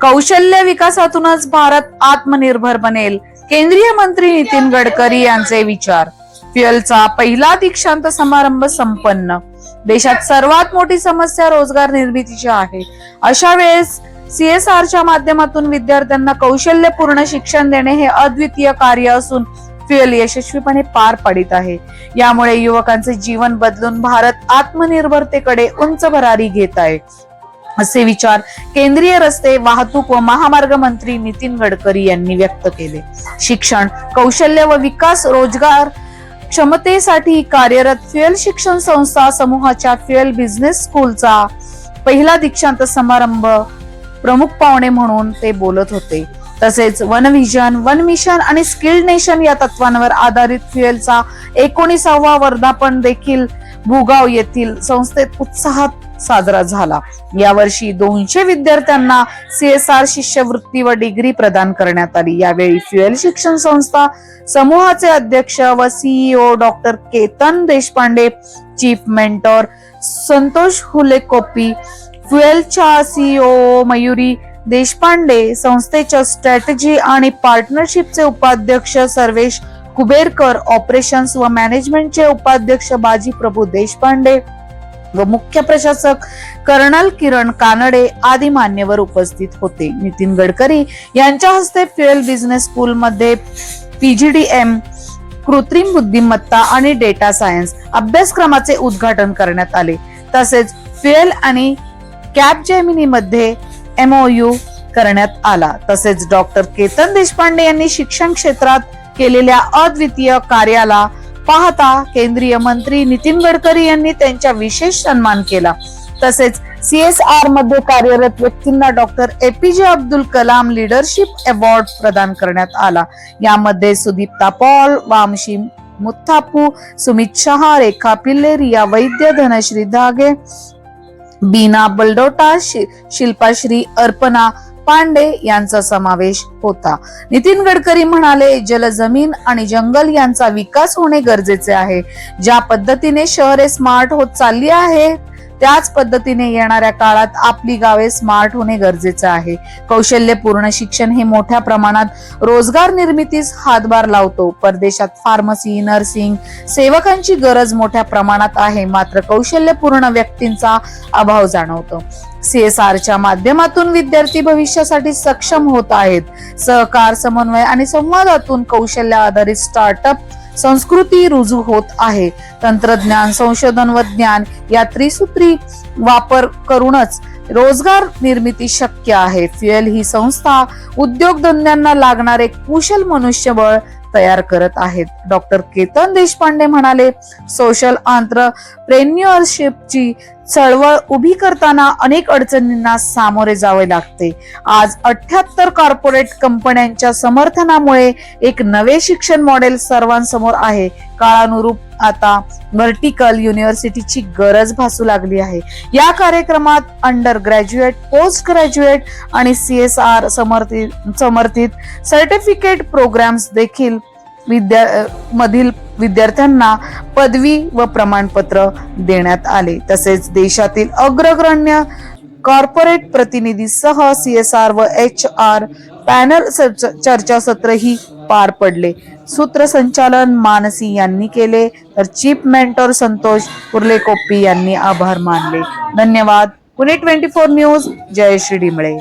कौशल्य विकासातूनच भारत आत्मनिर्भर बनेल. केंद्रीय मंत्री नितीन गडकरी यांचे विचार. फ्युएलचा पहिला दीक्षांत समारंभ संपन्न. देशात सर्वात मोठी समस्या रोजगार निर्मितीची आहे. अशा वेळेस सीएसआरच्या माध्यमातून विद्यार्थ्यांना कौशल्यपूर्ण शिक्षण देणे हे अद्वितीय कार्य असून फ्युएल यशस्वीपणे पार पडित आहे. यामुळे युवकांचे जीवन बदलून भारत आत्मनिर्भरतेकडे उंच भरारी घेत आहे. असे विचार केंद्रीय रस्ते वाहतूक व महामार्ग मंत्री नितीन गडकरी यांनी व्यक्त केले. शिक्षण कौशल्य व विकास रोजगार क्षमतेसाठी कार्यरत फ्युएल शिक्षण संस्था समूहाच्या फ्युएल बिझनेस स्कूलचा पहिला दीक्षांत समारंभ प्रमुख पाहुणे म्हणून ते बोलत होते. तसेच वन व्हिजन वन मिशन आणि स्किल्ड नेशन या तत्वांवर आधारित फ्युएलचा एकोणीसावा वर्धापन देखील भुगाव येथील संस्थेत उत्साहात साजरा झाला. यावर्षी दोनशे विद्यार्थ्यांना सीएसआर शिष्यवृत्ती व डिग्री प्रदान करण्यात आली. यावेळी फ्युएल शिक्षण संस्था समूहाचे अध्यक्ष व CEO doctor Ketan Deshpande chief mentor Santosh Hulekopi फ्युएलच्या CEO Mayuri Deshpande संस्थेच्या स्ट्रॅटेजी आणि पार्टनरशिपचे उपाध्यक्ष सर्वेश कुबेरकर ऑपरेशन्स व मॅनेजमेंटचे उपाध्यक्ष बाजी प्रभू देशपांडे व मुख्य प्रशासक कर्नल किरण कानडे आदी मान्यवर उपस्थित होते. नितीन गडकरी यांच्या हस्ते फ्युएल बिझनेस स्कूल मध्ये पीजीडीएम कृत्रिम बुद्धिमत्ता आणि डेटा सायन्स अभ्यासक्रमाचे उद्घाटन करण्यात आले. तसेच फ्युएल आणि कॅप जेमिनी मध्ये एमओयू करण्यात आला. तसेच डॉक्टर केतन देशपांडे यांनी शिक्षण क्षेत्रात केलेल्या अद्वितीय कार्याला पाहता केंद्रीय मंत्री नितीन गडकरी यांनी त्यांचा विशेष सन्मान केला. तसेच सीएसआरमध्ये कार्यरत व्यक्तींना doctor APJ Abdul Kalam leadership award प्रदान करण्यात आला. यामध्ये सुदीप्ता पॉल वामशी मुथापू सुमित शहा रेखा पिल्ले रिया वैद्य धनश्री धागे बीना बलडोटा शि- शिल्पाश्री अर्पणा पांडे यांचा समावेश होता. नितीन गडकरी म्हणाले जल जमीन आणि जंगल यांचा विकास होणे गरजेचे आहे. ज्या पद्धतीने शहरे स्मार्ट होत चालली आहे त्याच पद्धतीने येणाऱ्या काळात आपली गावे स्मार्ट होणे गरजेचे आहे. कौशल्यपूर्ण शिक्षण हे मोठ्या प्रमाणात रोजगार निर्मितीस हातभार लावतो. परदेशात फार्मसी नर्सिंग सेवकांची गरज मोठ्या प्रमाणात आहे. मात्र कौशल्यपूर्ण व्यक्तींचा अभाव जाणवतो. सीएसआरच्या माध्यमातून विद्यार्थी भविष्यासाठी सक्षम होत आहेत. सहकार समन्वय आणि संवादातून कौशल्य आधारित स्टार्टअप संस्कृती रुजू होत आहे. तंत्रज्ञान संशोधन व ज्ञान या त्रिसूत्री वापर करूनच रोजगार निर्मिती शक्य आहे. फ्युएल ही संस्था उद्योगधंद्यांना लागणारे कुशल मनुष्यबळ तयार करत आहेत. डॉक्टर केतन देशपांडे म्हणाले सोशल आंत्रप्रेन्युअरशिपची चळवळ उभी करताना अनेक अडचणींना सामोरे जावे लागते. आज अठ्याहत्तर कॉर्पोरेट कंपन्यांच्या समर्थनामुळे एक नवे शिक्षण मॉडेल सर्वांसमोर आहे. काळानुरूप आता व्हर्टिकल युनिव्हर्सिटीची गरज भासू लागली आहे. या कार्यक्रमात अंडर ग्रॅज्युएट पोस्ट ग्रॅज्युएट आणि सी एस आर समर्थित समर्थित सर्टिफिकेट प्रोग्राम्स देखील विद्या मधील विद्यार्थ्यांना पदवी व प्रमाणपत्र देण्यात आले. तसेच देशातील अग्रगण्य कॉर्पोरेट प्रतिनिधीसह आर व एच आर पॅनल चर्चासत्रही पार पडले. सूत्रसंचालन मानसी यांनी केले तर चीफ मेंटॉर संतोष कुर्लेकोप्पी यांनी आभार मानले. धन्यवाद. Pune twenty four news Jayashree Dimle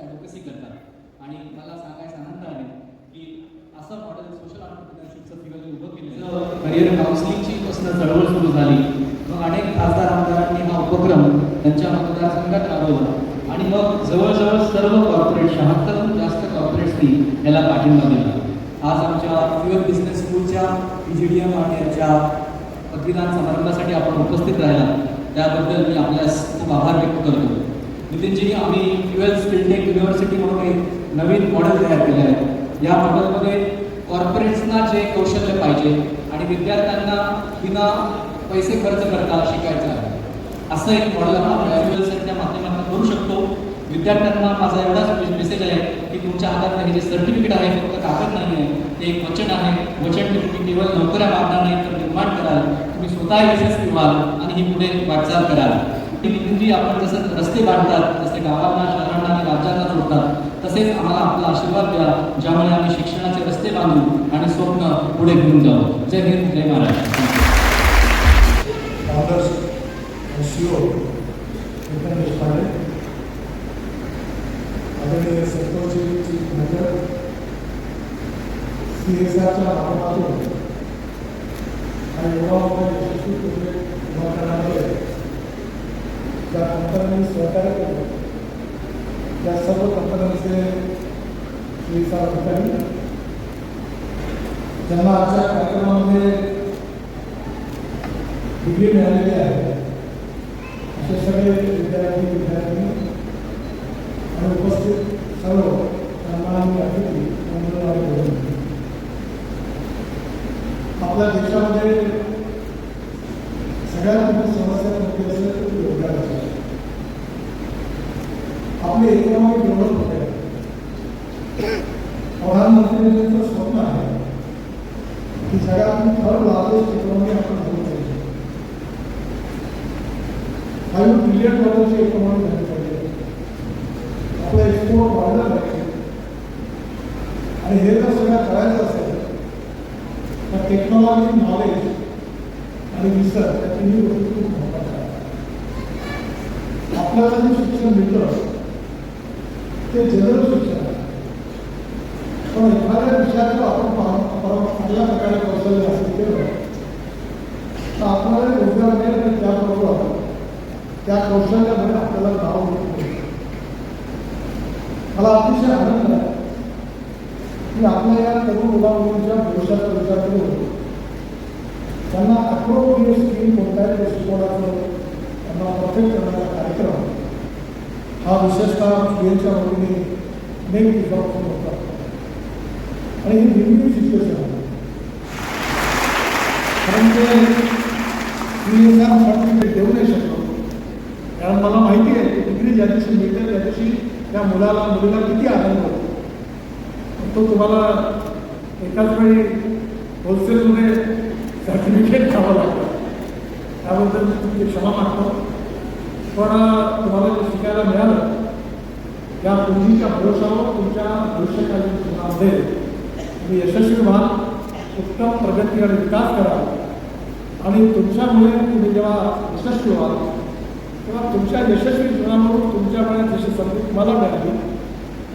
advocacy करतात आणि मला सांगायचं आनंद आहे की असं मॉडेल सोशल ऑन्टरप्रिनरशिपचं फिगर उभं केलं करिअर काउन्सिलिंगची पासून चळवळ सुरू झाली मग अनेक खासदार आमदारांनी हा उपक्रम त्यांच्या मतदारसंघात राबवला आणि मग जवळजवळ सर्व कॉर्पोरेट शहात्तरहून जास्त कॉर्पोरेट्सनी याला पाठिंबा दिला आज आमच्या प्युअर बिझनेस स्कूलच्या पी जी डी एम आणि याच्या पदवीदान समारंभासाठी आपण उपस्थित राहिला. त्याबद्दल मी आपल्यास खूप आभार व्यक्त करतो. नितीनजी आम्ही फ्युएल स्किलटेक युनिव्हर्सिटी म्हणून एक नवीन मॉडेल तयार केलं आहे. या मॉडेलमध्ये कॉर्पोरेट्सना जे कौशल्य पाहिजे आणि विद्यार्थ्यांना विना पैसे खर्च करता शिकायचं आहे. असं एक मॉडेल आपण आपल्या युनिव्हर्सिटीच्या माध्यमातून करू शकतो. विद्यार्थ्यांना माझा एवढाच मेसेज आहे की तुमच्या हातात हे जे सर्टिफिकेट आहे फक्त कागद नाही आहे ते एक वचन आहे. वचन तुम्ही केवळ नोकऱ्या मागणार नाही तर निर्माण कराल. तुम्ही स्वतः यशस्वी व्हाल आणि ही पुढे वाटचाल कराल. जी आपण जसं रस्ते बांधतात जसे गावांना शहरांना आणि राज्यांना जोडतात तसेच आम्हाला आपला आशीर्वाद द्या ज्यामुळे आम्ही शिक्षणाचे रस्ते बांधू आणि स्वप्न पुढे घेऊन जाऊ. जय हिंद जय महाराष्ट्र. सीओ विक्रम देशपांडे आदरणीय संतोषजी नगर सी एस आरच्या माध्यमातून आणि युवामध्ये यशस्वी प्रोजेक्ट उभा करण्यामध्ये ज्या कंपन्यांनी सहकार्य केलं त्या सर्व कंपन्यांचे सी एस आर अधिकारी ज्यांना आजच्या कार्यक्रमामध्ये डिग्री मिळालेली आहे असे सगळे विद्यार्थी विद्यार्थी आणि उपस्थित सर्व सन्माननीय अतिथी आपल्या देशामध्ये सगळ्यात मोठी समस्या कोणती असेल रोजगाराची आपले इकॉनॉमिक डेव्हलप होते स्वप्न आहे की सगळ्यात थर्ड लार्जेस्ट इकॉनॉमी आपण झाली पाहिजे फाईव्ह झाले पाहिजे. आपला एक्सपोर्ट वाढला पाहिजे आणि हे जर सगळं करायचं असेल तर टेक्नॉलॉजी नॉलेज आणि रिसर्च या तिन्ही गोष्टी खूप महत्त्वाच्या आहेत. आपल्याला जे शिक्षण मिळतं ते जनरल शिक्षण आहे. पण एखाद्या विषयाचं आपण चांगल्या प्रकारे कौशल्य असेल केलं तर आपल्याला रोजगार त्या कौशल्यामुळे आपल्याला नाव मला अतिशय आनंद आहे की आपल्या या तरुण मुला मुलींच्या भविष्याचा विचार करून त्यांना अप्रोप्रिएट स्किल कोणत्याही दृष्टिकोनातून त्यांना परफेक्ट करण्याचा कार्यक्रम हा विशेषतः स्त्रियांच्या वतीने नेम विभाग होता. आणि ही नेहमी सिच्युएशन आहे. कारण ते मी एका सर्टिफिकेट देऊ नाही शकतो कारण मला माहिती आहे की डिग्री ज्या दिवशी मिळते त्या दिवशी त्या मुलाला मुलीला किती आनंद होतो. तो तुम्हाला एकाच वेळी होलसेलमध्ये सर्टिफिकेट घ्यावं लागतं. त्याबद्दल मी तुमची क्षमा मागतो. पण तुम्हाला जे शिकायला मिळालं त्या पूर्वीच्या भरोशावर तुमच्या भविष्यकालीन जीवनामध्ये तुम्ही यशस्वी व्हा उत्तम प्रगती आणि विकास करा आणि तुमच्यामुळे तुम्ही जेव्हा यशस्वी व्हाल तेव्हा तुमच्या यशस्वी जीवनामधून तुमच्यामुळे जशी संधी तुम्हाला मिळाली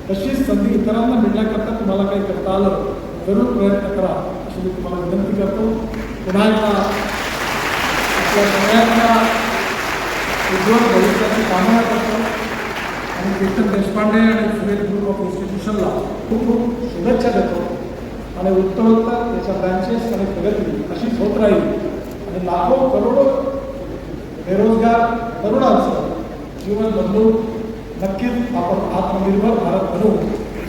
तशीच संधी इतरांना मिळण्याकरता तुम्हाला काही करता आलं जरूर प्रयत्न करा अशी मी तुम्हाला विनंती करतो. पुन्हा एकदा आपल्या सगळ्यांच्या उज्ज्वल भविष्याची कामना करतो. आणि केतन देशपांडे आणि सुरेश ग्रुप ऑफ इन्स्टिट्यूशनला खूप खूप शुभेच्छा देतो. आणि उत्तरोत्तर त्याच्या ब्रँचेस आणि प्रगती अशीच होत राहील. आणि लाखो करोडो बेरोजगार तरुणांचं जीवन बदलून नक्कीच आपण आत्मनिर्भर भारत बनवू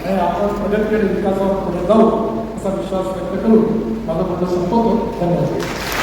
आणि आपण प्रगतीकडे विकासावर पुढे जाऊ असा विश्वास व्यक्त करून माझं बोलणं संपवतो. धन्यवाद.